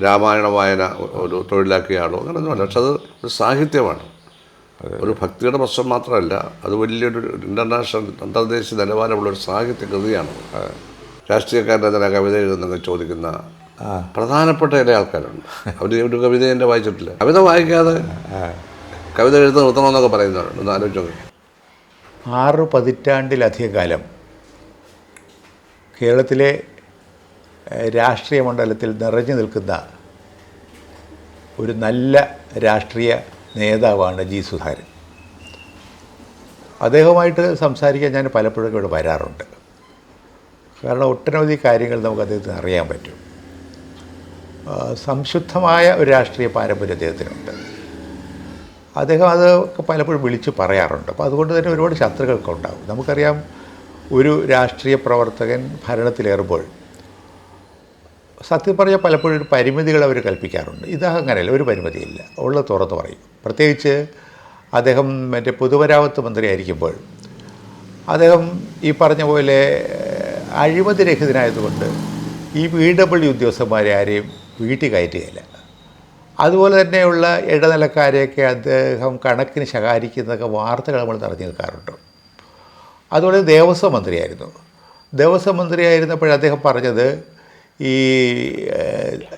രാമായണ വായന ഒരു തൊഴിലാക്കിയ ആളോ അങ്ങനെയൊന്നുമല്ല പക്ഷെ അത് ഒരു സാഹിത്യമാണ്. ഒരു ഭക്തിയുടെ പ്രശ്നം മാത്രമല്ല അത് വലിയൊരു ഇന്റർനാഷണൽ അന്തർദേശീയ നിലവാരമുള്ള ഒരു സാഹിത്യ കൃതിയാണ്. രാഷ്ട്രീയക്കാരന്റെ തന്നെ കവിത എഴുതുന്നൊക്കെ ചോദിക്കുന്ന പ്രധാനപ്പെട്ട ചില ആൾക്കാരുണ്ട്. അവർ ഒരു കവിത എന്റെ വായിച്ചിട്ടില്ല. കവിത വായിക്കാതെ കവിത എഴുത്ത് നിർത്തണമെന്നൊക്കെ പറയുന്നവരുണ്ട്. ഒന്ന് ആലോചിച്ചു നോക്കി. ആറ് പതിറ്റാണ്ടിലധികം കാലം കേരളത്തിലെ രാഷ്ട്രീയ മണ്ഡലത്തിൽ നിറഞ്ഞു നിൽക്കുന്ന ഒരു നല്ല രാഷ്ട്രീയ നേതാവാണ് ജി സുധാകരൻ. അദ്ദേഹവുമായിട്ട് സംസാരിക്കാൻ ഞാൻ പലപ്പോഴും ഇവിടെ വരാറുണ്ട്. കാരണം ഒട്ടനവധി കാര്യങ്ങൾ നമുക്ക് അദ്ദേഹത്തിന് അറിയാൻ പറ്റും. സംശുദ്ധമായ ഒരു രാഷ്ട്രീയ പാരമ്പര്യം അദ്ദേഹത്തിനുണ്ട്. അദ്ദേഹം അത് പലപ്പോഴും വിളിച്ച് പറയാറുണ്ട്. അപ്പോൾ അതുകൊണ്ട് തന്നെ ഒരുപാട് ശത്രുക്കൾക്ക് ഉണ്ടാകും നമുക്കറിയാം ഒരു രാഷ്ട്രീയ പ്രവർത്തകൻ ഭരണത്തിലേറുമ്പോൾ സത്യം പറഞ്ഞാൽ പലപ്പോഴും ഒരു പരിമിതികൾ അവർ കൽപ്പിക്കാറുണ്ട്. ഇത് അങ്ങനെയല്ല ഒരു പരിമിതിയില്ല. ഉള്ള തുറന്ന് പറയും. പ്രത്യേകിച്ച് അദ്ദേഹം മറ്റേ പൊതുമരാമത്ത് മന്ത്രിയായിരിക്കുമ്പോൾ അദ്ദേഹം ഈ പറഞ്ഞ പോലെ അഴിമതി രഹിതനായതുകൊണ്ട് ഈ പി ഡബ്ല്യു ഉദ്യോഗസ്ഥന്മാരെ ആരെയും വീട്ടിൽ കയറ്റുകയില്ല. അതുപോലെ തന്നെയുള്ള ഇടനിലക്കാരെയൊക്കെ അദ്ദേഹം കണക്കിന് ശകാരിക്കുന്നതൊക്കെ വാർത്തകൾ നമ്മൾ നിറഞ്ഞു നിൽക്കാറുണ്ട്. അതുപോലെ ദേവസ്വം മന്ത്രിയായിരുന്നു. ദേവസ്വം മന്ത്രിയായിരുന്നപ്പോൾ അദ്ദേഹം പറഞ്ഞത് ഈ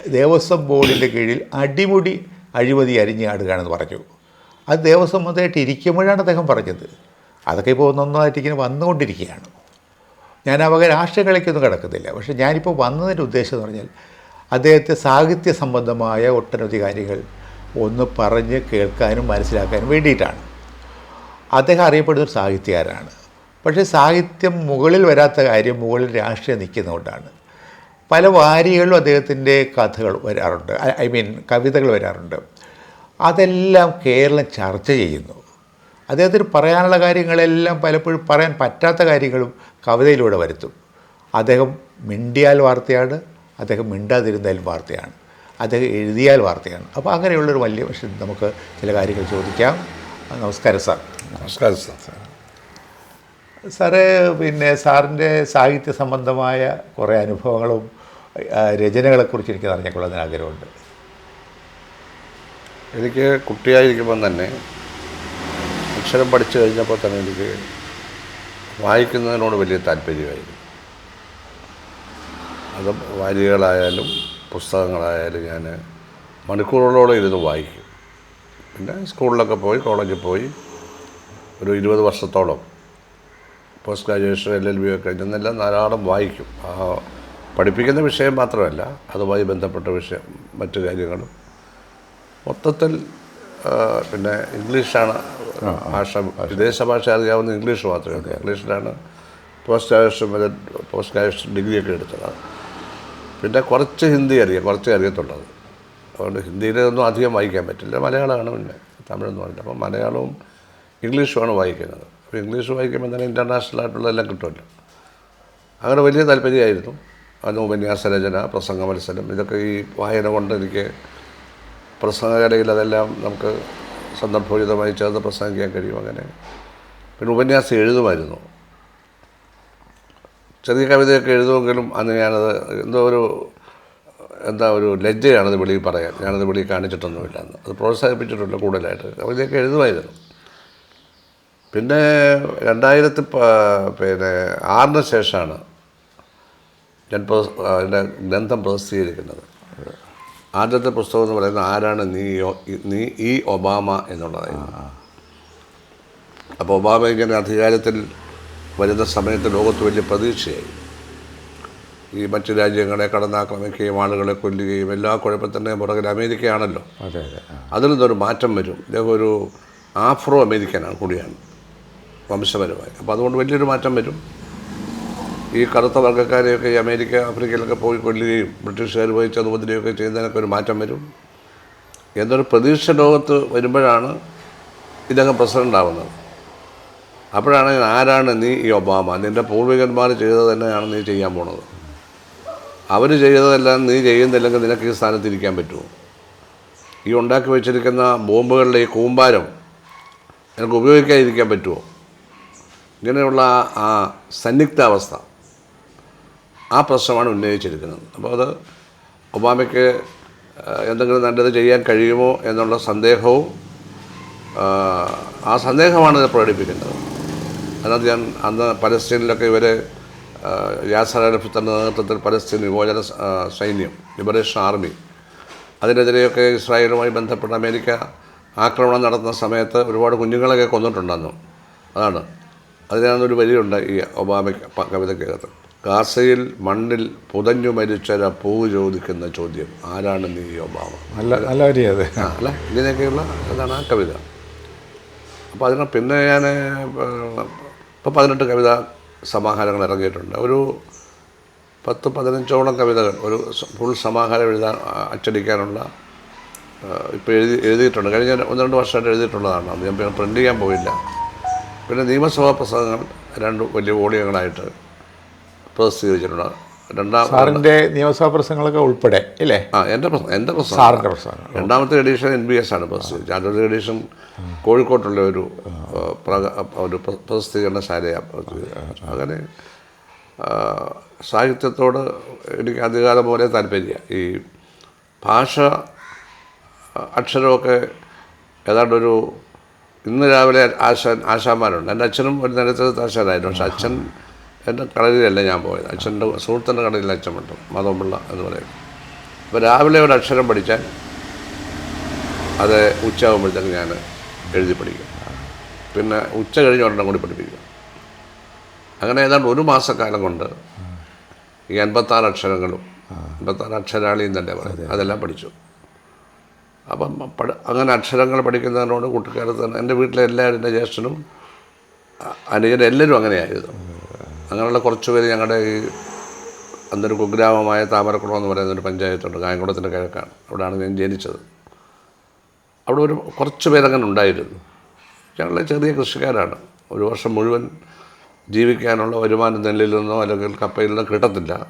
ദേവസ്വം ബോർഡിന്റെ കീഴിൽ അടിമുടി അഴിമതി അരിഞ്ഞാടുകയാണെന്ന് പറഞ്ഞു. അത് ദേവസ്വം മന്ത്രിയായിട്ട് ഇരിക്കുമ്പോഴാണ് അദ്ദേഹം പറഞ്ഞത്. അതൊക്കെ ഇപ്പോൾ ഒന്നൊന്നായിട്ട് ഇങ്ങനെ വന്നുകൊണ്ടിരിക്കുകയാണ്. ഞാൻ അവ രാഷ്ട്രീയങ്ങളിലേക്കൊന്നും കിടക്കുന്നില്ല. പക്ഷേ ഞാനിപ്പോൾ വന്നതിന്റെ ഉദ്ദേശം എന്ന് പറഞ്ഞാൽ അദ്ദേഹത്തെ സാഹിത്യ സംബന്ധമായ ഒട്ടനവധി കാര്യങ്ങൾ ഒന്ന് പറഞ്ഞ് കേൾക്കാനും മനസ്സിലാക്കാനും വേണ്ടിയിട്ടാണ്. അദ്ദേഹം അറിയപ്പെടുന്ന ഒരു സാഹിത്യകാരനാണ്. പക്ഷേ സാഹിത്യം മുകളിൽ വരാത്ത കാര്യം മുകളിൽ രാഷ്ട്രീയം നിൽക്കുന്നതുകൊണ്ടാണ്. പല വാരികളിലും അദ്ദേഹത്തിന്റെ കഥകൾ വരാറുണ്ട്. ഐ മീൻ കവിതകൾ വരാറുണ്ട്. അതെല്ലാം കേരളം ചർച്ച ചെയ്യുന്നു. അദ്ദേഹത്തിന് പറയാനുള്ള കാര്യങ്ങളെല്ലാം പലപ്പോഴും പറയാൻ പറ്റാത്ത കാര്യങ്ങളും കവിതയിലൂടെ വരുത്തും. അദ്ദേഹം മിണ്ടിയാൽ വാർത്തയാണ് അദ്ദേഹം മിണ്ടാതിരുന്നാലും വാർത്തയാണ് അദ്ദേഹം എഴുതിയാൽ വാർത്തയാണ്. അപ്പോൾ അങ്ങനെയുള്ളൊരു വലിയ പക്ഷേ നമുക്ക് ചില കാര്യങ്ങൾ ചോദിക്കാം. നമസ്കാരം സാർ. നമസ്കാരം സാർ. സാറേ പിന്നെ സാറിന്റെ സാഹിത്യ സംബന്ധമായ കുറേ അനുഭവങ്ങളും രചനകളെക്കുറിച്ച് എനിക്ക് അറിഞ്ഞേക്കൊള്ളാൻ ആഗ്രഹമുണ്ട്. എനിക്ക് കുട്ടിയായിരിക്കുമ്പം തന്നെ അക്ഷരം പഠിച്ചു കഴിഞ്ഞപ്പോൾ തന്നെ എനിക്ക് വായിക്കുന്നതിനോട് വലിയ താല്പര്യമായിരുന്നു. അത് വാരികളായാലും പുസ്തകങ്ങളായാലും ഞാൻ മണിക്കൂറുകളോളം ഇരുന്ന് വായിക്കും. പിന്നെ സ്കൂളിലൊക്കെ പോയി കോളേജിൽ പോയി ഒരു ഇരുപത് വർഷത്തോളം post graduation L L B ഒക്കെ കഴിഞ്ഞെന്നെല്ലാം ധാരാളം വായിക്കും. ആ പഠിപ്പിക്കുന്ന വിഷയം മാത്രമല്ല അതുമായി ബന്ധപ്പെട്ട വിഷയം മറ്റു കാര്യങ്ങളും. മൊത്തത്തിൽ പിന്നെ ഇംഗ്ലീഷാണ് ഭാഷ വിദേശ ഭാഷ അറിയാവുന്ന ഇംഗ്ലീഷ് മാത്രമേ ഉള്ളൂ. ഇംഗ്ലീഷിലാണ് പോസ്റ്റ് ഗ്രാജുവേഷൻ പോസ്റ്റ് ഗ്രാജുവേഷൻ ഡിഗ്രിയൊക്കെ എടുത്തത് പിന്നെ കുറച്ച് ഹിന്ദി അറിയാം കുറച്ച് അറിയത്തുള്ളത് അതുകൊണ്ട് ഹിന്ദിയിലൊന്നും അധികം വായിക്കാൻ പറ്റില്ല. മലയാളമാണ് പിന്നെ തമിഴൊന്നും അറിയില്ല അപ്പോൾ മലയാളവും ഇംഗ്ലീഷുമാണ് വായിക്കുന്നത്. അപ്പോൾ ഇംഗ്ലീഷ് വായിക്കുമ്പോൾ തന്നെ ഇന്റർനാഷണൽ ആയിട്ടുള്ളതെല്ലാം കിട്ടുമല്ലോ. അങ്ങനെ വലിയ താല്പര്യമായിരുന്നു. അന്ന് ഉപന്യാസ രചന പ്രസംഗ മത്സരം ഇതൊക്കെ ഈ വായന കൊണ്ട് എനിക്ക് പ്രസംഗകലയിൽ അതെല്ലാം നമുക്ക് സന്ദർഭോചിതമായി ചേർന്ന് പ്രസംഗിക്കാൻ കഴിയും അങ്ങനെ. പിന്നെ ഉപന്യാസം എഴുതുമായിരുന്നു. ചെറിയ കവിതയൊക്കെ എഴുതുമെങ്കിലും അന്ന് ഞാനത് എന്തോ ഒരു എന്താ ഒരു ലജ്ജയാണത് വെളിയിൽ പറയാൻ. ഞാനത് വെളിയിൽ കാണിച്ചിട്ടൊന്നുമില്ല എന്ന് അത് പ്രോത്സാഹിപ്പിച്ചിട്ടുണ്ട് കൂടുതലായിട്ട്. കവിതയൊക്കെ എഴുതുമായിരുന്നു. പിന്നെ രണ്ടായിരത്തി പിന്നെ ആറിന് ശേഷമാണ് ഞാൻ പ്രസ്- അതിന്റെ ഗ്രന്ഥം പ്രസിദ്ധീകരിക്കുന്നത്. ആദ്യത്തെ പുസ്തകം എന്ന് പറയുന്നത് ആരാണ് നീ നീ ഈ ഒബാമ എന്നുള്ളതായിരുന്നു അപ്പോൾ ഒബാമ ഇങ്ങനെ അധികാരത്തിൽ വരുന്ന സമയത്ത് ലോകത്ത് വലിയ പ്രതീക്ഷയായി. ഈ മറ്റ് രാജ്യങ്ങളെ കടന്നാക്രമിക്കുകയും ആളുകളെ കൊല്ലുകയും എല്ലാ കുഴപ്പത്തിന്റെയും പുറകിൽ അമേരിക്കയാണല്ലോ. അതെ അതെ അതിൽ നിന്നൊരു മാറ്റം വരും. ഇദ്ദേഹം ഒരു ആഫ്രോ അമേരിക്കനാണ് കൂടിയാണ്. വംശപരമായി. അപ്പോൾ അതുകൊണ്ട് വലിയൊരു മാറ്റം വരും. ഈ കറുത്ത വർഗക്കാരെയൊക്കെ ഈ അമേരിക്ക ആഫ്രിക്കയിലൊക്കെ പോയി കൊല്ലുകയും ബ്രിട്ടീഷുകാർ പോയി ചതുമുദ്രയൊക്കെ ചെയ്യുന്നതിനൊക്കെ ഒരു മാറ്റം വരും. എന്നൊരു പ്രതീക്ഷ ലോകത്ത് വരുമ്പോഴാണ് ഇദ്ദേഹം പ്രസിഡന്റ് ആവുന്നത് അപ്പോഴാണ് ആരാണ് നീ ഈ ഒബാമ? നിന്റെ പൂർവികന്മാർ ചെയ്തത് തന്നെയാണ് നീ ചെയ്യാൻ പോണത്. അവർ ചെയ്തതെല്ലാം നീ ചെയ്യുന്നില്ലെങ്കിൽ നിനക്ക് ഈ സ്ഥാനത്ത് ഇരിക്കാൻ പറ്റുമോ? ഈ ഉണ്ടാക്കി വെച്ചിരിക്കുന്ന ബോംബുകളുടെ ഈ കൂമ്പാരം നിനക്ക് ഉപയോഗിക്കാതിരിക്കാൻ പറ്റുമോ? ഇങ്ങനെയുള്ള ആ സന്നിഗ്ധാവസ്ഥ. ആ പ്രശ്നമാണ് ഉന്നയിച്ചിരിക്കുന്നത്. അപ്പോൾ അത് ഒബാമയ്ക്ക് എന്തെങ്കിലും നല്ലത് ചെയ്യാൻ കഴിയുമോ എന്നുള്ള സന്ദേഹവും ആ, സന്ദേഹമാണ് ഇത് പ്രകടിപ്പിക്കുന്നത്. അതിനകത്ത് ഞാൻ അന്ന് പലസ്തീനിലൊക്കെ ഇവർ യാസർ അറഫത്തിന്റെ നേതൃത്വത്തിൽ പലസ്തീൻ വിമോചന സൈന്യം ലിബറേഷൻ ആർമി അതിനെതിരെയൊക്കെ ഇസ്രായേലുമായി ബന്ധപ്പെട്ട അമേരിക്ക ആക്രമണം നടത്തുന്ന സമയത്ത് ഒരുപാട് കുഞ്ഞുങ്ങളെയൊക്കെ കൊന്നിട്ടുണ്ടെന്നു അതാണ്. അതിനൊരു വരിയുണ്ട് ഈ ഒബാമയ്ക്ക് കവിതയ്ക്കകത്ത്. ഗാസയിൽ മണ്ണിൽ പുതഞ്ഞു മരിച്ചൊര പൂ ചോദിക്കുന്ന ചോദ്യം. ആരാണ് നീ ഒബാമ? നല്ല നല്ല വരി അത്. ആ, അല്ല? ഇങ്ങനെയൊക്കെയുള്ള അതാണ് ആ കവിത. അപ്പോൾ അതിന് പിന്നെ ഞാൻ ഇപ്പോൾ പതിനെട്ട് കവിത സമാഹാരങ്ങൾ ഇറങ്ങിയിട്ടുണ്ട്. ഒരു പത്ത് പതിനഞ്ചോളം കവിതകൾ ഒരു ഫുൾ സമാഹാരം എഴുതാൻ അച്ചടിക്കാനുള്ള ഇപ്പോൾ എഴുതി എഴുതിയിട്ടുണ്ട്. കഴിഞ്ഞ ഒന്ന് രണ്ട് വർഷമായിട്ട് എഴുതിയിട്ടുള്ളതാണ്. അത് ഞാൻ പ്രിന്റ് ചെയ്യാൻ പോയില്ല. പിന്നെ നിയമസഭാ പ്രസംഗങ്ങൾ രണ്ട് വലിയ വോളിയങ്ങളായിട്ട് പ്രസിദ്ധീകരിച്ചിട്ടുണ്ട്. രണ്ടാം സാറിന്റെ നിയമസഭാ പ്രസംഗങ്ങളൊക്കെ ഉൾപ്പെടെ ഇല്ലേ? ആ എന്റെ പ്രശ്നം എന്റെ പ്രശ്നം സാറിന്റെ പ്രസംഗം രണ്ടാമത്തെ എഡീഷൻ എൻ ബി എസ് ആണ് പ്രസിദ്ധീകരിച്ചത്. രണ്ടാമത്തെ എഡീഷൻ കോഴിക്കോട്ടുള്ള ഒരു ഒരു പ്ര- പ്രസിദ്ധീകരണശാലയാണ് അങ്ങനെ സാഹിത്യത്തോട് എനിക്ക് അധികാരം പോലെ താല്പര്യം. ഈ ഭാഷ അക്ഷരമൊക്കെ ഏതാണ്ടൊരു ഇന്ന് രാവിലെ ആശാൻ ആശാന്മാരുണ്ട്. എന്റെ അച്ഛനും ഒരു നേരത്തെ ആശാനായിരുന്നു. പക്ഷെ അച്ഛൻ എന്റെ കടലിലല്ല ഞാൻ പോയത്. അച്ഛന്റെ സുഹൃത്തിന്റെ കടലിൽ അച്ഛൻ വിട്ടു മാധവപിള്ള എന്ന് പറയും. അപ്പോൾ രാവിലെ ഒരു അക്ഷരം പഠിച്ചാൽ അത് ഉച്ചയാകുമ്പോഴത്തേക്ക് ഞാൻ എഴുതി പഠിക്കും. പിന്നെ ഉച്ച കഴിഞ്ഞ് ഒരെണ്ണം കൂടി പഠിപ്പിക്കും. അങ്ങനെ ഏതാണ്ട് ഒരു മാസക്കാലം കൊണ്ട് ഈ അൻപത്താറ് അക്ഷരങ്ങളും അൻപത്താറ് അക്ഷരാളിയും തന്നെ പറയും അതെല്ലാം പഠിച്ചു. അപ്പം പഠ അങ്ങനെ അക്ഷരങ്ങൾ പഠിക്കുന്നതിനോട് കുട്ടിക്കാലത്ത് തന്നെ എന്റെ വീട്ടിലെ എല്ലാവരും എന്റെ ജ്യേഷ്ഠനും അനുജൻ അനുജനും എല്ലാവരും അങ്ങനെയായിരുന്നു. അങ്ങനെയുള്ള കുറച്ച് പേര് ഞങ്ങളുടെ ഈ അന്നൊരു കുഗ്രാമമായ താമരക്കുളം എന്ന് പറയുന്ന ഒരു പഞ്ചായത്തുണ്ട് കായംകുളത്തിന്റെ കിഴക്കാണ്. അവിടെയാണ് ഞാൻ ജനിച്ചത്. അവിടെ ഒരു കുറച്ച് പേരങ്ങനെ ഉണ്ടായിരുന്നു. ഞങ്ങൾ ചെറിയ കൃഷിക്കാരാണ്. ഒരു വർഷം മുഴുവൻ ജീവിക്കാനുള്ള വരുമാനം നെല്ലിൽ നിന്നോ അല്ലെങ്കിൽ കപ്പയിൽ നിന്നോ കിട്ടത്തില്ല.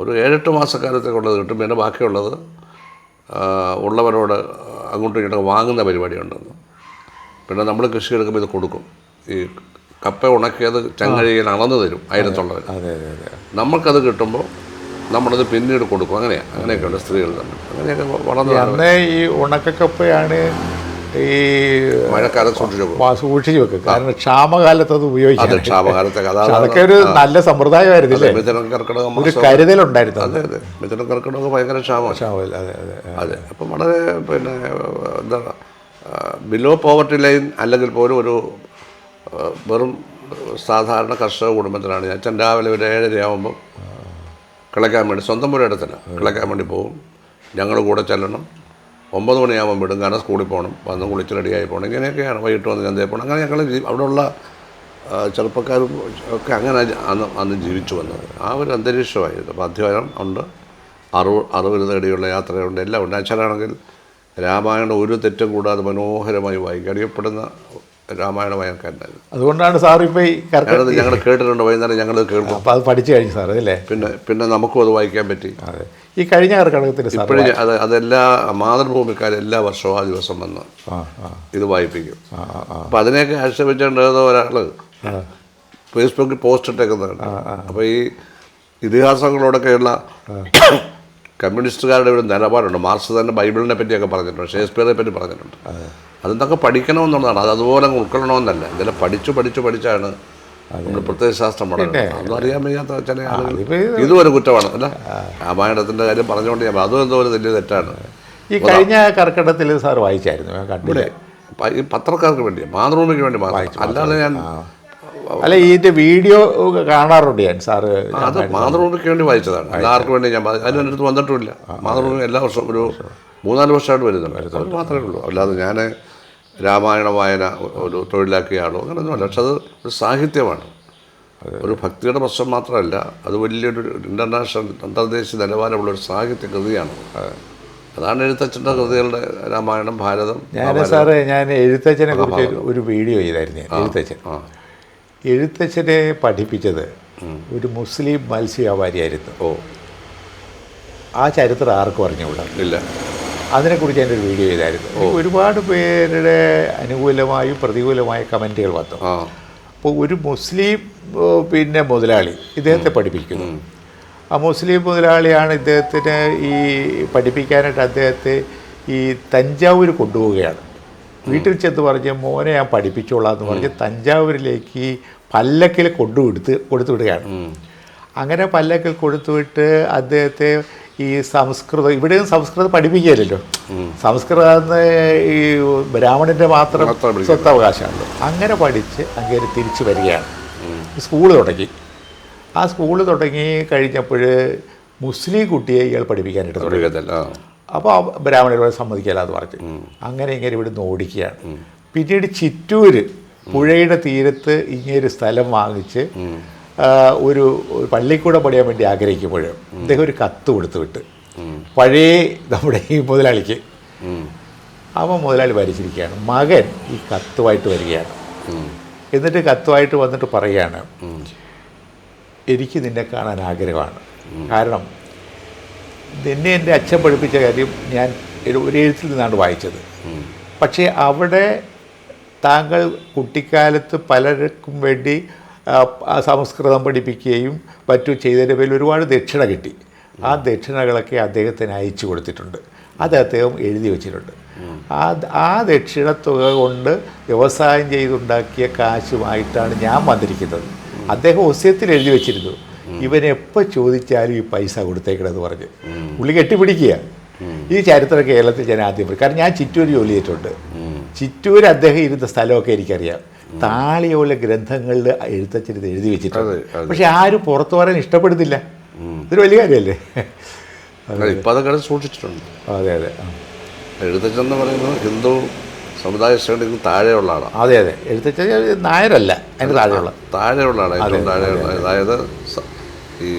ഒരു ഏഴെട്ട് മാസക്കാലത്തേക്കുള്ളത് കിട്ടും. പിന്നെ ബാക്കിയുള്ളത് ഉള്ളവരോട് അങ്ങോട്ടും ഇങ്ങോട്ടും വാങ്ങുന്ന പരിപാടിയുണ്ടെന്ന്. പിന്നെ നമ്മൾ കൃഷി എടുക്കുമ്പോൾ ഇത് കൊടുക്കും. ഈ കപ്പ ഉണക്കിയത് ചങ്ങഴിയിൽ അളന്നു തരും അതെ നമുക്കത് കിട്ടുമ്പോൾ നമ്മളത് പിന്നീട് കൊടുക്കും. അങ്ങനെയാണ് അങ്ങനെയൊക്കെയുണ്ട് സ്ത്രീകൾ തന്നെ. അങ്ങനെയൊക്കെ വളർന്നു അന്ന് ഈ ഉണക്കക്കപ്പയാണ് ഈ മഴക്കാലം സൂക്ഷിച്ചു സൂക്ഷിച്ചു വാ- സൂക്ഷിച്ച് വെക്കുക കാരണം ക്ഷാമകാലത്ത് അത് അത് ക്ഷാമകാലത്തെ അതൊക്കെ ഒരു നല്ല സമ്പ്രദായമായിരുന്നില്ലേ മിഥുനം കർക്കിടകം ഒരു കരുതലുണ്ടായിരുന്നു. അതെ അതെ. മിഥുനം കർക്കിടകം ഭയങ്കര ക്ഷാമം. അതെ അതെ അതെ. അപ്പം വളരെ പിന്നെ എന്താ ബിലോ പോവർട്ടി ലൈൻ അല്ലെങ്കിൽ പോലും ഒരു വെറും സാധാരണ കർഷക കുടുംബത്തിലാണ്. ഞാൻ അച്ഛൻ രാവിലെ ഒരു ഏഴരയാകുമ്പോൾ കിളയ്ക്കാൻ വേണ്ടി സ്വന്തം പുരയിടത്തിന് കിളയ്ക്കാൻ വേണ്ടി പോകും ഞങ്ങൾ കൂടെ ചെല്ലണം. ഒമ്പത് മണിയാകുമ്പോൾ വിടും. കാരണം സ്കൂളിൽ പോകണം വന്ന് കുളിച്ച് റെഡിയായി പോകണം ഇങ്ങനെയൊക്കെയാണ്. വൈകിട്ട് വന്ന് ചന്തയിൽ പോകണം അങ്ങനെ ഞങ്ങൾ അവിടെയുള്ള ചെറുപ്പക്കാരും ഒക്കെ അങ്ങനെ അന്ന് അന്ന് ജീവിച്ചു വന്നത്. ആ ഒരു അന്തരീക്ഷമായിരുന്നു. അപ്പോൾ അധ്വാനം ഉണ്ട്. അറിവ് അറുപത് തേടിയുള്ള യാത്രയുണ്ട്. എല്ലാം ഉണ്ട്. അച്ഛനാണെങ്കിൽ രാമായണം ഒരു തെറ്റും കൂടാതെ മനോഹരമായി വായിക്കും. അറിയപ്പെടുന്ന രാമായണ വായനക്കാരനായിരുന്നു അതുകൊണ്ടാണ് സാർ ഇപ്പോൾ ഈ ഞങ്ങൾ കേട്ടിട്ടുണ്ട് വൈകുന്നേരം ഞങ്ങൾ കേൾക്കും. അപ്പോൾ അത് പഠിച്ചു കഴിഞ്ഞു സാർ അല്ലേ പിന്നെ പിന്നെ നമുക്കും അത് വായിക്കാൻ പറ്റി. അതെ. ഈ കഴിഞ്ഞ കർക്കടകത്തിൽ ഇപ്പോഴും അത് അതെല്ലാ മാതൃഭൂമിക്കാർ എല്ലാ വർഷവും ആ ദിവസം വന്ന് ഇത് വായിപ്പിക്കും. ആ ആ, ആ. അപ്പം അതിനെയൊക്കെ ആക്ഷേപിച്ചേണ്ടത് ഒരാൾ ഫേസ്ബുക്കിൽ പോസ്റ്റ് ഇട്ടേക്കുന്നതാണ്. അപ്പോൾ ഈ ഇതിഹാസങ്ങളോടൊക്കെയുള്ള കമ്മ്യൂണിസ്റ്റുകാരുടെ ഒരു നിലപാടുണ്ട്. മാർക്സ് തന്നെ ബൈബിളിനെ പറ്റിയൊക്കെ പറഞ്ഞിട്ടുണ്ട് ഷേക്സ്പിയറിനെ പറ്റി പറഞ്ഞിട്ടുണ്ട്. അതെന്തൊക്കെ പഠിക്കണമെന്നുള്ളതാണ്. അത് അതുപോലെ ഉൾക്കൊള്ളണമെന്നല്ല. ഇതെല്ലാം പഠിച്ചു പഠിച്ചു പഠിച്ചാണ് നമ്മൾ പ്രത്യയശാസ്ത്രം പഠനം. അതൊന്നും അറിയാൻ വയ്യാത്ത ചില ആളുകൾ ഇതും ഒരു കുറ്റമാണ്. അല്ല രാമായണത്തിന്റെ കാര്യം പറഞ്ഞുകൊണ്ട് ഞാൻ അതും എന്തോ ഒരു വലിയ തെറ്റാണ്. ഈ കഴിഞ്ഞ കർക്കിടത്തിൽ സാർ വായിച്ചായിരുന്നു ഈ പത്രക്കാർക്ക് വേണ്ടി മാതൃഭൂമിക്ക് വേണ്ടി മാത്രം. അല്ലാതെ ഞാൻ അല്ല ഇതിന്റെ വീഡിയോ കാണാറുണ്ട് ഞാൻ സാറ്. അത് മാതൃഭൂമിക്ക് വേണ്ടി വായിച്ചതാണ്. എല്ലാവർക്കും വേണ്ടി ഞാൻ വായി- അതിന് എന്റെ അടുത്ത് വന്നിട്ടുമില്ല. മാതൃഭൂമി എല്ലാ വർഷവും ഒരു മൂന്നാൽ വർഷമായിട്ട് വരുന്നുണ്ട്. അത് മാത്രമേ ഉള്ളൂ. അല്ലാതെ ഞാൻ രാമായണ വായന ഒരു തൊഴിലാക്കിയാണോ? അങ്ങനെയൊന്നുമല്ല പക്ഷെ അത് ഒരു സാഹിത്യമാണ്. ഒരു ഭക്തിയുടെ പ്രശ്നം മാത്രമല്ല അത് വലിയൊരു ഇന്റർനാഷണൽ അന്തർദേശീയ നിലവാരമുള്ള ഒരു സാഹിത്യ കൃതിയാണ്. അതാണ് എഴുത്തച്ഛന്റെ കൃതികളുടെ രാമായണം ഭാരതം ഞാൻ സാറേ ഞാൻ എഴുത്തച്ഛനെ കുറിച്ച് ഒരു- വീഡിയോ ചെയ്തായിരുന്നു ഞാൻ എഴുത്തച്ഛൻ. എഴുത്തച്ഛനെ പഠിപ്പിച്ചത് ഒരു മുസ്ലിം മത്സ്യവ്യാപാരിയായിരുന്നു. ഓ. ആ ചരിത്രം ആർക്കും അറിഞ്ഞുകൂടാ? ഇല്ല. അതിനെക്കുറിച്ച് എന്റെ ഒരു വീഡിയോ ചെയ്തായിരുന്നു. ഒരുപാട് പേരുടെ അനുകൂലമായി പ്രതികൂലമായ കമന്റുകൾ വന്നു. അപ്പോൾ ഒരു മുസ്ലിം പിന്നെ മുതലാളി ഇദ്ദേഹത്തെ പഠിപ്പിക്കുന്നു. ആ മുസ്ലിം മുതലാളിയാണ് ഇദ്ദേഹത്തിന് ഈ പഠിപ്പിക്കാനായിട്ട് അദ്ദേഹത്തെ ഈ തഞ്ചാവൂർ കൊണ്ടുപോവുകയാണ്. വീട്ടിൽ ചെന്ന് പറഞ്ഞ് മോനെ ഞാൻ പഠിപ്പിച്ചോളാം എന്ന് പറഞ്ഞ് തഞ്ചാവൂരിലേക്ക് പല്ലക്കിൽ കൊണ്ടുവിടുത്ത് കൊടുത്തു വിടുകയാണ് അങ്ങനെ പല്ലക്കിൽ കൊടുത്തുവിട്ട് അദ്ദേഹത്തെ ഈ സംസ്കൃതം ഇവിടെയും സംസ്കൃതം പഠിപ്പിക്കുകയല്ലോ സംസ്കൃതം ഈ ബ്രാഹ്മണന്റെ മാത്രം സ്വത്തവകാശമാണല്ലോ അങ്ങനെ പഠിച്ച് അങ്ങേര് തിരിച്ചു വരികയാണ്. സ്കൂൾ തുടങ്ങി. ആ സ്കൂൾ തുടങ്ങി കഴിഞ്ഞപ്പോൾ മുസ്ലിം കുട്ടിയെ ഇയാൾ പഠിപ്പിക്കാനായിട്ട് തുടങ്ങിയതല്ല അപ്പോൾ ആ. ബ്രാഹ്മണരോട് സമ്മതിക്കില്ല എന്ന് പറഞ്ഞു. അങ്ങനെ ഇങ്ങനെ ഇവിടുന്ന് ഓടിക്കുകയാണ്. പിന്നീട് ചിറ്റൂര് പുഴയുടെ തീരത്ത് ഇങ്ങനെ ഒരു സ്ഥലം വാങ്ങിച്ച് ഒരു പള്ളിക്കൂടെ പണിയാൻ വേണ്ടി ആഗ്രഹിക്കുമ്പോൾ അദ്ദേഹം ഒരു കത്ത് കൊടുത്തു വിട്ട്. പഴയ നമ്മുടെ ഈ മുതലാളിക്ക്. അവൻ മുതലാളി ഭരിച്ചിരിക്കുകയാണ്. മകൻ ഈ കത്തുമായിട്ട് വരികയാണ്. എന്നിട്ട് കത്തുമായിട്ട് വന്നിട്ട് പറയുകയാണ് എനിക്ക് നിന്നെ കാണാൻ ആഗ്രഹമാണ്. കാരണം നിന്നെ എന്റെ അച്ഛൻ പഠിപ്പിച്ച കാര്യം ഞാൻ ഒരു എഴുത്തിൽ നിന്നാണ് വായിച്ചത്. പക്ഷേ അവിടെ താങ്കൾ കുട്ടിക്കാലത്ത് പലർക്കും വേണ്ടി സംസ്കൃതം പഠിപ്പിക്കുകയും പറ്റു ചെയ്തതിന്റെ പേരിൽ ഒരുപാട് ദക്ഷിണ കിട്ടി. ആ ദക്ഷിണകളൊക്കെ അദ്ദേഹത്തിന് അയച്ചു കൊടുത്തിട്ടുണ്ട്. അത് അദ്ദേഹം എഴുതി വെച്ചിട്ടുണ്ട്. ആ ആ ദക്ഷിണ തുക കൊണ്ട് വ്യവസായം ചെയ്തുണ്ടാക്കിയ കാശുമായിട്ടാണ് ഞാൻ വന്നിരിക്കുന്നത്. അദ്ദേഹം ഒസ്യത്തിൽ എഴുതി വെച്ചിരുന്നു. ഇവനെപ്പോൾ ചോദിച്ചാലും ഈ പൈസ കൊടുത്തേക്കണമെന്ന് പറഞ്ഞ്. പുള്ളി കെട്ടിപ്പിടിക്കുക. ഈ ചരിത്രം കേരളത്തിൽ ഞാൻ ആദ്യം കാരണം ഞാൻ ചിറ്റൂർ ജോലി ചെയ്തിട്ടുണ്ട്. ചിറ്റൂർ അദ്ദേഹം ഇരുന്ന സ്ഥലമൊക്കെ എനിക്കറിയാം. താളിയോല ഗ്രന്ഥങ്ങളിൽ എഴുത്തച്ഛനത് എഴുതി വെച്ചിട്ടുണ്ട്. പക്ഷെ ആരും പുറത്തു പറയാൻ ഇഷ്ടപ്പെടുന്നില്ല. ഇതൊരു വലിയ കാര്യമല്ലേ? ഇപ്പം അതൊക്കെ സൂക്ഷിച്ചിട്ടുണ്ട്. അതെ അതെ. എഴുത്തച്ഛൻ എന്ന് പറയുന്നത് ഹിന്ദു സമുദായ നിന്ന് താഴെയുള്ള ആളാണ്. അതെ അതെ. എഴുത്തച്ഛൻ നായരല്ല അതിന്റെ താഴെയുള്ള. താഴെയുള്ള ആളാണ് ഏറ്റവും താഴെയുള്ള അതായത് ഈ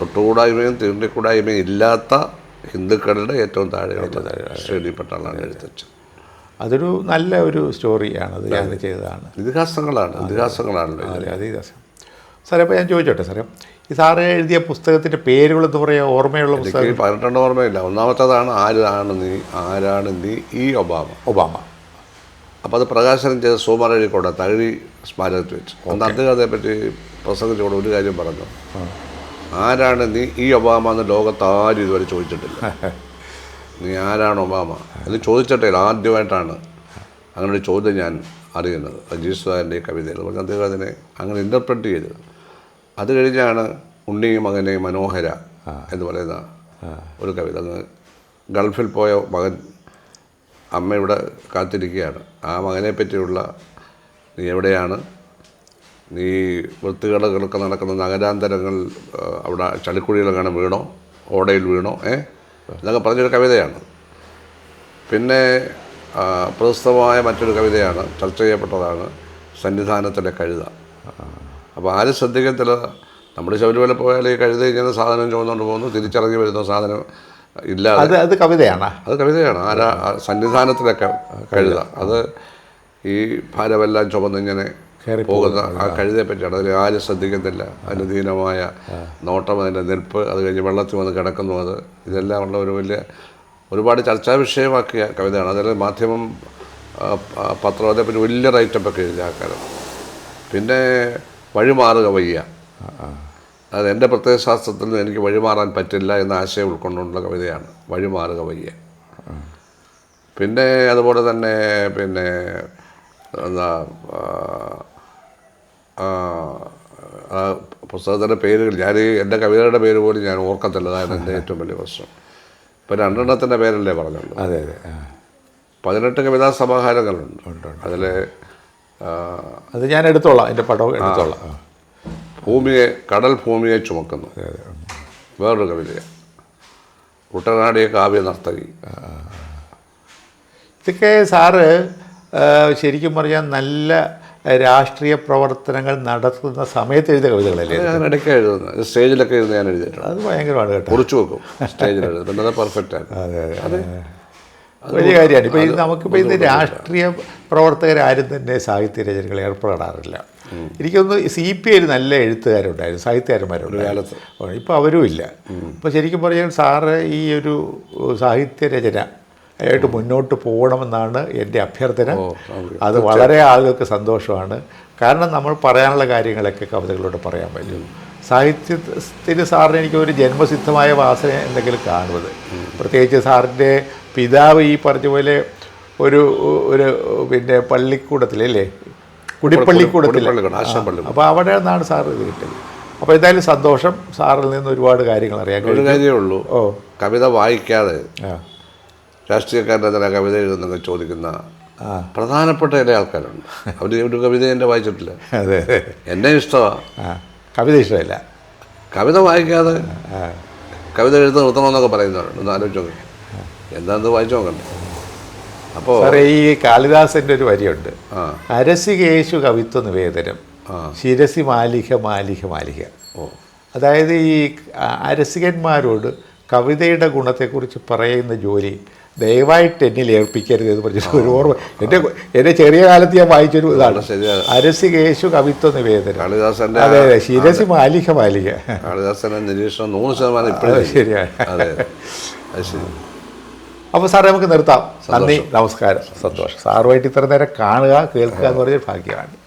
തൊട്ടുകൂടായ്മയും തീണ്ടിക്കൂടായ്മയും ഇല്ലാത്ത ഹിന്ദുക്കളുടെ ഏറ്റവും താഴെയുള്ള ശ്രേണിപ്പെട്ട ആളാണ് എഴുത്തച്ഛൻ. അതൊരു നല്ല ഒരു സ്റ്റോറിയാണ് അത് ഞാൻ ചെയ്തതാണ്. ഇതിഹാസങ്ങളാണ് ഇതിഹാസങ്ങളാണ് അതെ അത് ഇതിഹാസം സാറേ അപ്പോൾ ഞാൻ ചോദിച്ചോട്ടെ സാറേ ഈ സാറ് എഴുതിയ പുസ്തകത്തിന്റെ പേരുകളെന്ന് പറയുക ഓർമ്മയുള്ള പുസ്തകം പതിനെട്ടെണ്ണം ഓർമ്മയില്ല. ഒന്നാമത്തതാണ് ആരാണ് നീ ആരാണ് നീ ഈ ഒബാമ? ഒബാമ. അപ്പോൾ അത് പ്രകാശനം ചെയ്ത സോമാരഴിക്കോടെ തകഴി സ്മാരകത്തിൽ വെച്ച്. അന്ന് അദ്ദേഹം അതേപ്പറ്റി പ്രസംഗിച്ചുകൊണ്ട് ഒരു കാര്യം പറഞ്ഞു. ആരാണ് നീ ഈ ഒബാമ എന്ന് ലോകത്താരും ഇതുവരെ ചോദിച്ചിട്ടില്ല. നീ ആരാണ് ഒബാമ? എന്ന് ചോദിച്ചിട്ടേ ആദ്യമായിട്ടാണ് അങ്ങനെ ഒരു ചോദ്യം ഞാൻ അറിയുന്നത്. അജീഷ് ഈ കവിതയിൽ. പക്ഷേ അദ്ദേഹം അതിനെ അങ്ങനെ ഇന്റർപ്രറ്റ് ചെയ്തത് അത് കഴിഞ്ഞാണ് ഉണ്ണിയും മകനെ മനോഹര എന്ന് പറയുന്ന ഒരു കവിത. അങ്ങ് ഗൾഫിൽ പോയ മകൻ അമ്മ ഇവിടെ കാത്തിരിക്കുകയാണ്. ആ മകനെ പറ്റിയുള്ള നീ എവിടെയാണ്? നീ വൃത്തികളൊക്കെ നടക്കുന്ന നഗരാന്തരങ്ങൾ അവിടെ ചളിക്കുഴിയിലെങ്ങാനും വീണോ? ഓടയിൽ വീണോ? ഏ? ഇതൊക്കെ പറഞ്ഞൊരു കവിതയാണ്. പിന്നെ പ്രശസ്തമായ മറ്റൊരു കവിതയാണ് ചർച്ച ചെയ്യപ്പെട്ടതാണ് സന്നിധാനത്തിലെ കഴുത. അപ്പോൾ ആരും ശ്രദ്ധിക്കത്തില്ല? നമ്മൾ ശബരിമല പോയാൽ ഈ കഴുത ഇങ്ങനെ സാധനം ചുമന്നുകൊണ്ട് പോകുന്നു തിരിച്ചിറങ്ങി വരുന്ന സാധനം ഇല്ല അത് അത് കവിതയാണ്? അത് കവിതയാണ്. ആരാ? സന്നിധാനത്തിലൊക്കെ കഴുത. അത് ഈ ഭാരമെല്ലാം ചുമന്നിങ്ങനെ പോകുന്ന ആ കഴുതയെ പറ്റിയാണ് അതിൽ ആരും ശ്രദ്ധിക്കുന്നില്ല അനുദീനമായ ദീനമായ നോട്ടം അതിന്റെ നിൽപ്പ് അത് കഴിഞ്ഞ് വെള്ളത്തിൽ വന്ന് കിടക്കുന്നു അത്. ഇതെല്ലാം ഉള്ള ഒരു വലിയ ഒരുപാട് ചർച്ചാ വിഷയമാക്കിയ കവിതയാണ്. അതിൽ മാധ്യമം ആ, ആ, പത്രം അതേപ്പറ്റി വലിയ റൈറ്റപ്പൊക്കെ എഴുതിയ ആൾക്കാരും പിന്നെ വഴിമാറുക വയ്യ. അത് എന്റെ പ്രത്യേക ശാസ്ത്രത്തിൽ നിന്ന് എനിക്ക് വഴിമാറാൻ പറ്റില്ല എന്ന ആശയം ഉൾക്കൊണ്ടുള്ള കവിതയാണ്. വഴിമാറുക വയ്യ. പിന്നെ അതുപോലെ തന്നെ പിന്നെ എന്താ ആ, പുസ്തകത്തിന്റെ പേരുകൾ ഞാൻ എന്റെ കവിതയുടെ പേര് പോലും ഞാൻ ഓർക്കത്തില്ല. അതാണ് എന്റെ ഏറ്റവും വലിയ പ്രശ്നം. ഇപ്പം രണ്ടെണ്ണത്തിന്റെ പേരല്ലേ പറഞ്ഞുള്ളൂ. അതെ അതെ. പതിനെട്ട് കവിതാ സമാഹാരങ്ങളുണ്ട്. അതിൽ അത് ഞാൻ എടുത്തോളാം. എന്റെ പടം എടുത്തോളാം. ഭൂമിയെ കടൽ ഭൂമിയെ ചുമക്കുന്നു. വേറൊരു കവിതയാണ് കുട്ടനാടിയെ കാവ്യ നർത്തകി. ഇതൊക്കെ സാറ് ശരിക്കും പറഞ്ഞാൽ നല്ല രാഷ്ട്രീയ പ്രവർത്തനങ്ങൾ നടത്തുന്ന സമയത്ത് എഴുതിയ കവിതകളല്ലേ ഞാൻ ഇടയ്ക്ക് എഴുതുന്നത് സ്റ്റേജിലൊക്കെ എഴുതി ഞാൻ എഴുതിയിട്ടുണ്ട്. അത് ഭയങ്കരമാണ് കേട്ടോ. കുറിച്ച് വെക്കും. സ്റ്റേജിൽ എഴുതുന്നത് പെർഫെക്റ്റ് ആണ്. അതെ അതെ വലിയ കാര്യമാണ്. ഇപ്പോൾ നമുക്കിപ്പോൾ ഇത് രാഷ്ട്രീയ പ്രവർത്തകരാരും തന്നെ സാഹിത്യ രചനകൾ ഏർപ്പെടാറില്ല. എനിക്കൊന്ന് സി പി ഐയിൽ നല്ല എഴുത്തുകാരുണ്ടായിരുന്നു സാഹിത്യകാരന്മാരുണ്ടായിരുന്നു. ഇപ്പോൾ അവരും ഇല്ല ഇപ്പോൾ ശരിക്കും പറഞ്ഞാൽ സാറ് ഈ ഒരു സാഹിത്യ രചന ആയിട്ട് മുന്നോട്ട് പോകണമെന്നാണ് എന്റെ അഭ്യർത്ഥന. അത് വളരെ ആളുകൾക്ക് സന്തോഷമാണ്. കാരണം നമ്മൾ പറയാനുള്ള കാര്യങ്ങളൊക്കെ കവിതകളിലൂടെ പറയാൻ പറ്റും. സാഹിത്യത്തിന് സാറിന് എനിക്ക് ഒരു ജന്മസിദ്ധമായ വാസന എന്തെങ്കിലും കാണുന്നത്. പ്രത്യേകിച്ച് സാറിന്റെ പിതാവ് ഈ പറഞ്ഞ പോലെ ഒരു ഒരു പിന്നെ പള്ളിക്കൂടത്തിലല്ലേ കുടിപ്പള്ളിക്കൂടത്തിൽ അപ്പോൾ അവിടെ നിന്നാണ് സാർ ഇത് കിട്ടിയത്. അപ്പോൾ എന്തായാലും സന്തോഷം. സാറിൽ നിന്ന് ഒരുപാട് കാര്യങ്ങൾ അറിയാൻ ഒരു കാര്യമേ ഉള്ളൂ. ഓ. കവിത വായിക്കാതെ ആ. രാഷ്ട്രീയക്കാരുടെ തന്നെ കവിത എഴുതുന്നൊക്കെ ചോദിക്കുന്ന പ്രധാനപ്പെട്ട ചില ആൾക്കാരുണ്ട്. അവർ ഒരു കവിത എന്റെ വായിച്ചിട്ടില്ല. അതെ. എന്നെ ഇഷ്ടമാണ് കവിത ഇഷ്ടമല്ല. കവിത വായിക്കാതെ കവിത എഴുത്ത് നിർത്തണമെന്നൊക്കെ പറയുന്നവരുണ്ട്. ഒന്ന് ആലോചിച്ച് നോക്കി. എന്താണെന്ന് വായിച്ചു നോക്കണ്ടേ? അപ്പോൾ ഈ കാളിദാസന്റെ ഒരു വരിയുണ്ട്. അരസികേശു കവിത്വ നിവേദനം. ആ. ശിരസി മാലിക മാലിക മാലിക ഓ. അതായത് ഈ അരസികന്മാരോട് കവിതയുടെ ഗുണത്തെക്കുറിച്ച് പറയുന്ന ജോലി ദയവായിട്ട് എന്നിൽ ഏൽപ്പിക്കരുത് എന്ന് പറഞ്ഞ ഒരു ഓർമ്മ. എന്റെ എന്റെ ചെറിയ കാലത്ത് ഞാൻ വായിച്ചൊരു ഇതാണ്. അരസി കേശു കവിത്വ നിവേദനം. കാളിദാസന്റെ അതെ അതെ ശിരസി മാലിക മാലിക. കാളിദാസന്റെ നിരീക്ഷണം നൂറ് ശതമാനം ഇപ്പോഴും ശരിയാണ്. അപ്പോൾ സാറേ നമുക്ക് നിർത്താം. നന്ദി നമസ്കാരം. സന്തോഷം. സാറുമായിട്ട് ഇത്ര നേരം കാണുക കേൾക്കുക എന്ന് പറഞ്ഞൊരു ഭാഗ്യമാണ്.